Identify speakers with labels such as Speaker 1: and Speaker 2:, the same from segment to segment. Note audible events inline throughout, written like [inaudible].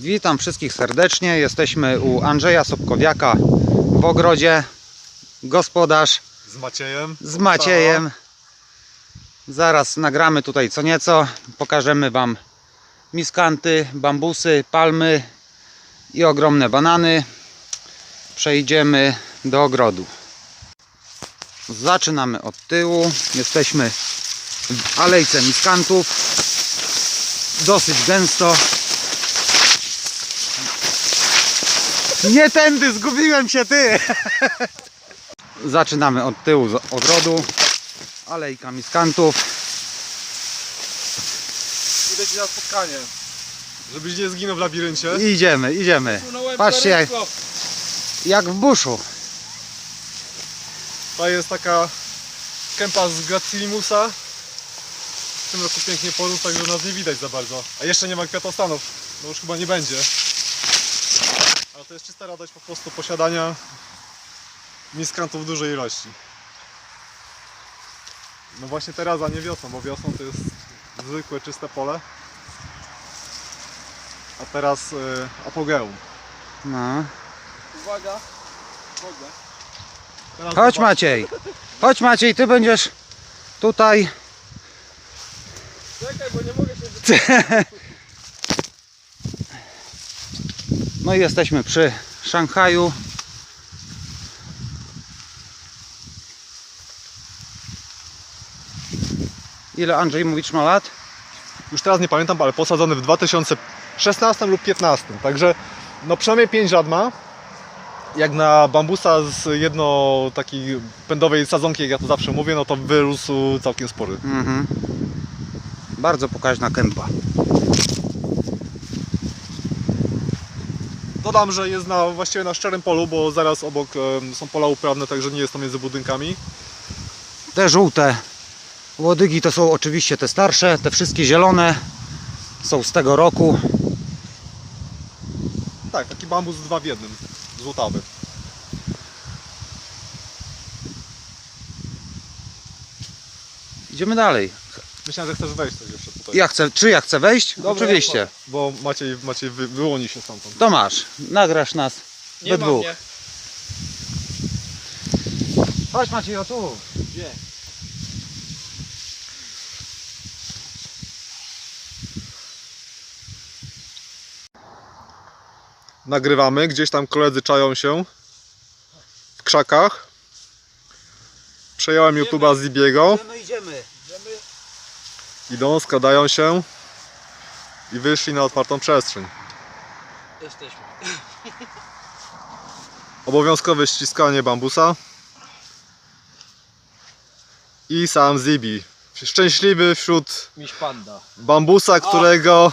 Speaker 1: Witam wszystkich serdecznie. Jesteśmy u Andrzeja Sobkowiaka w ogrodzie. Gospodarz
Speaker 2: Z Maciejem.
Speaker 1: z Maciejem. Zaraz nagramy tutaj co nieco. Pokażemy Wam miskanty, bambusy, palmy i ogromne banany. Przejdziemy do ogrodu. Zaczynamy od tyłu. Jesteśmy w alejce miskantów. Dosyć gęsto. Nie tędy, zgubiłem się ty! Zaczynamy od tyłu z ogrodu. Alejka miskantów.
Speaker 2: Idę ci na spotkanie. Żebyś nie zginął w labiryncie.
Speaker 1: Idziemy, idziemy. Patrzcie jak, jak w buszu.
Speaker 2: To jest taka kępa z Gracilimusa. W tym roku pięknie porósł, także nas nie widać za bardzo. A jeszcze nie ma kwiatostanów. No już chyba nie będzie. To jest czysta radość po prostu posiadania miskantów w dużej ilości. No właśnie teraz, a nie wiosną, bo wiosną to jest zwykłe, czyste pole. A teraz y, apogeum.
Speaker 1: No.
Speaker 2: Uwaga, wodę. Teraz
Speaker 1: Chodź
Speaker 2: zobacz-
Speaker 1: Maciej. Chodź Maciej, ty będziesz tutaj.
Speaker 2: Czekaj, bo nie mogę się [laughs]
Speaker 1: No i jesteśmy przy Szanghaju. Ile Andrzej mówisz ma lat?
Speaker 2: Już teraz nie pamiętam, ale posadzony w 2016 lub 2015. Także no przynajmniej 5 lat ma. Jak na bambusa z jedno takiej pędowej sadzonki, jak ja to zawsze mówię, no to wyrósł całkiem spory.
Speaker 1: Mhm. Bardzo pokaźna kępa.
Speaker 2: Dodam, że jest na, właściwie na szczerym polu, bo zaraz obok są pola uprawne, także nie jest to między budynkami.
Speaker 1: Te żółte łodygi to są oczywiście te starsze, te wszystkie zielone są z tego roku.
Speaker 2: Tak, taki bambus dwa w jednym, złotawy.
Speaker 1: Idziemy dalej.
Speaker 2: Myślałem, że chcesz wejść coś jeszcze tutaj.
Speaker 1: Ja chcę, czy ja chcę wejść?
Speaker 2: Dobra,
Speaker 1: Oczywiście.
Speaker 2: Bo Maciej, Maciej wy, wyłoni się stamtąd.
Speaker 1: To masz. Nagrasz nas we dwóch. Chodź Maciej, o tu.
Speaker 2: Gdzie? Nagrywamy, gdzieś tam koledzy czają się w krzakach. Przejąłem YouTube'a z Libiego.
Speaker 1: Idziemy, idziemy.
Speaker 2: Idą, składają się i wyszli na otwartą przestrzeń.
Speaker 3: Jesteśmy. [laughs]
Speaker 2: Obowiązkowe ściskanie bambusa. I sam Zibi. Szczęśliwy wśród
Speaker 3: Miś panda.
Speaker 2: bambusa, którego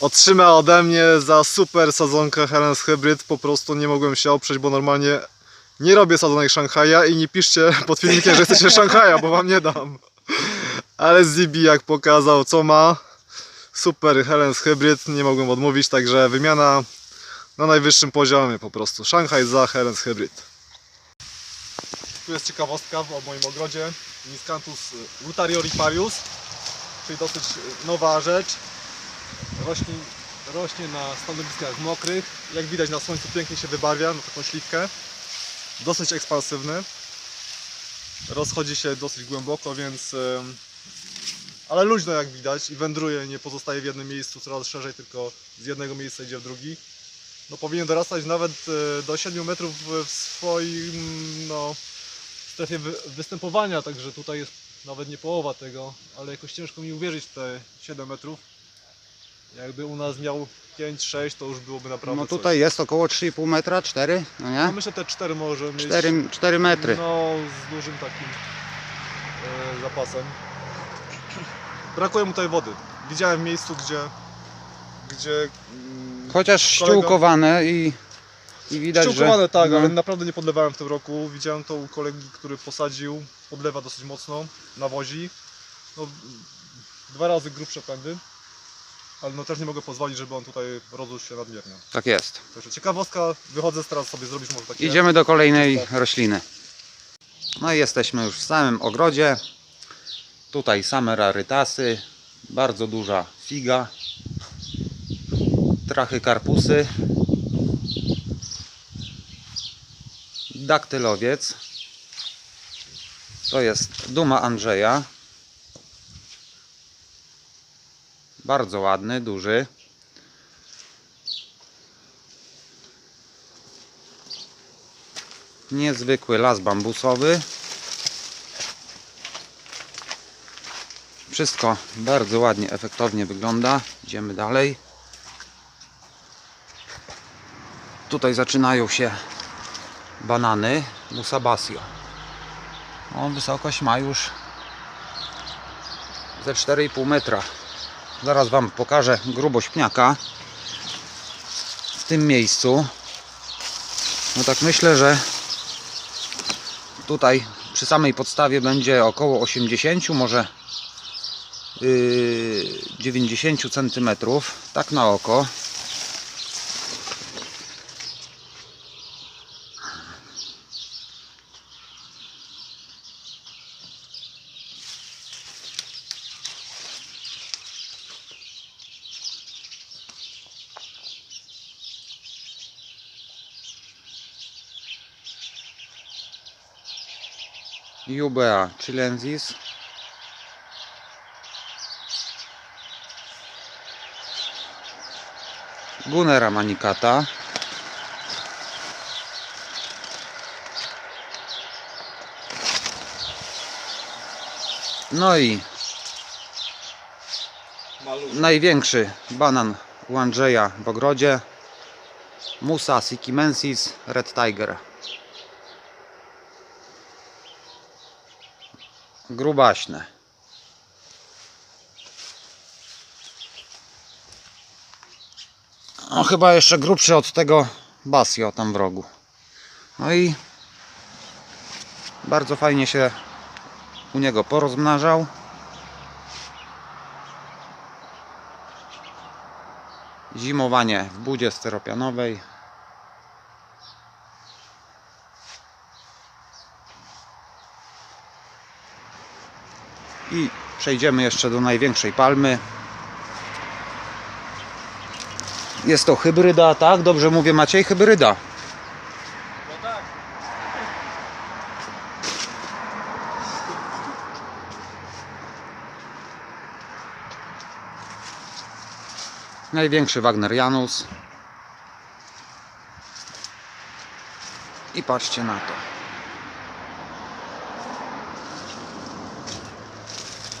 Speaker 2: otrzyma ode mnie za super sadzonkę Helens Hybrid. Po prostu nie mogłem się oprzeć, bo normalnie nie robię sadzonek Szanghaja i nie piszcie pod filmikiem, że jesteście Szanghaja, bo wam nie dam. Ale Zibi jak pokazał co ma, super Helens Hybrid, nie mogłem odmówić, także wymiana na najwyższym poziomie po prostu. Szanghaj za Helens Hybrid. Tu jest ciekawostka w moim ogrodzie. Miscanthus Rutarioriparius, czyli dosyć nowa rzecz. Rośnie, rośnie na stanowiskach mokrych. Jak widać na słońcu pięknie się wybarwia na taką śliwkę. Dosyć ekspansywny. Rozchodzi się dosyć głęboko, więc ale luźno jak widać i wędruje, nie pozostaje w jednym miejscu coraz szerzej, tylko z jednego miejsca idzie w drugi. No powinien dorastać nawet e, do 7 metrów w swoim no, strefie wy, występowania, także tutaj jest nawet nie połowa tego, ale jakoś ciężko mi uwierzyć w te 7 metrów. Jakby u nas miał 5-6 to już byłoby naprawdę
Speaker 1: No
Speaker 2: coś.
Speaker 1: tutaj jest około 3,5 metra, 4, no
Speaker 2: No
Speaker 1: nie?
Speaker 2: myślę te 4 może mieć
Speaker 1: 4, 4 metry.
Speaker 2: no z dużym takim e, zapasem. Brakuje mu tej wody. Widziałem w miejscu, gdzie gdzie mm,
Speaker 1: Chociaż
Speaker 2: kolega-
Speaker 1: ściółkowane i, i widać,
Speaker 2: Ściółkowane
Speaker 1: że...
Speaker 2: tak,
Speaker 1: no.
Speaker 2: ale naprawdę nie podlewałem w tym roku. Widziałem to u kolegi, który posadził, podlewa dosyć mocno, nawozi. No, dwa razy grubsze pędy, ale no też nie mogę pozwolić, żeby on tutaj rozrósł się nadmiernie.
Speaker 1: Tak jest.
Speaker 2: Także ciekawostka, wychodzę teraz sobie zrobić może takie...
Speaker 1: Idziemy do kolejnej rośliny. No i jesteśmy już w samym ogrodzie. Tutaj same rarytasy. Bardzo duża figa. Trachykarpusy. Daktylowiec. To jest Duma Andrzeja. Bardzo ładny, duży. Niezwykły las bambusowy. Wszystko bardzo ładnie, efektownie wygląda. Idziemy dalej. Tutaj zaczynają się banany Musabasio. O, wysokość ma już ze 4,5 metra. Zaraz Wam pokażę grubość pniaka w tym miejscu. No tak myślę, że tutaj przy samej podstawie będzie około 80, może 90 centymetrów, tak na oko. Jubea chilensis. Gunera manicata. No i największy banan u Andrzeja w ogrodzie. Musa sikimensis red tiger. Grubaśne. No chyba jeszcze grubszy od tego Basio tam w rogu. No i bardzo fajnie się u niego porozmnażał. Zimowanie w budzie styropianowej. I przejdziemy jeszcze do największej palmy. Jest to hybryda, tak? Dobrze mówię Maciej? Hybryda. Największy Wagnerianus. I patrzcie na to.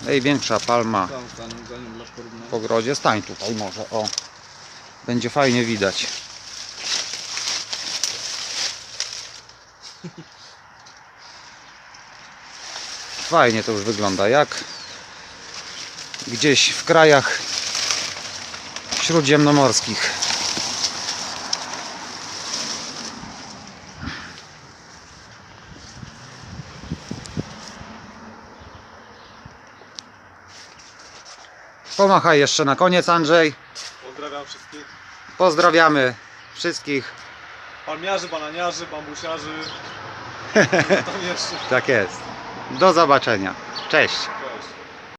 Speaker 1: Największa palma w ogrodzie. Stań tutaj może, o. Będzie fajnie widać. Fajnie to już wygląda, jak gdzieś w krajach śródziemnomorskich. Pomachaj jeszcze na koniec, Andrzej.
Speaker 2: Pozdrawiam wszystkich.
Speaker 1: Pozdrawiamy wszystkich.
Speaker 2: Palmiarzy, bananiarzy, bambusiarzy. [laughs] Tam jeszcze.
Speaker 1: Tak jest. Do zobaczenia. Cześć.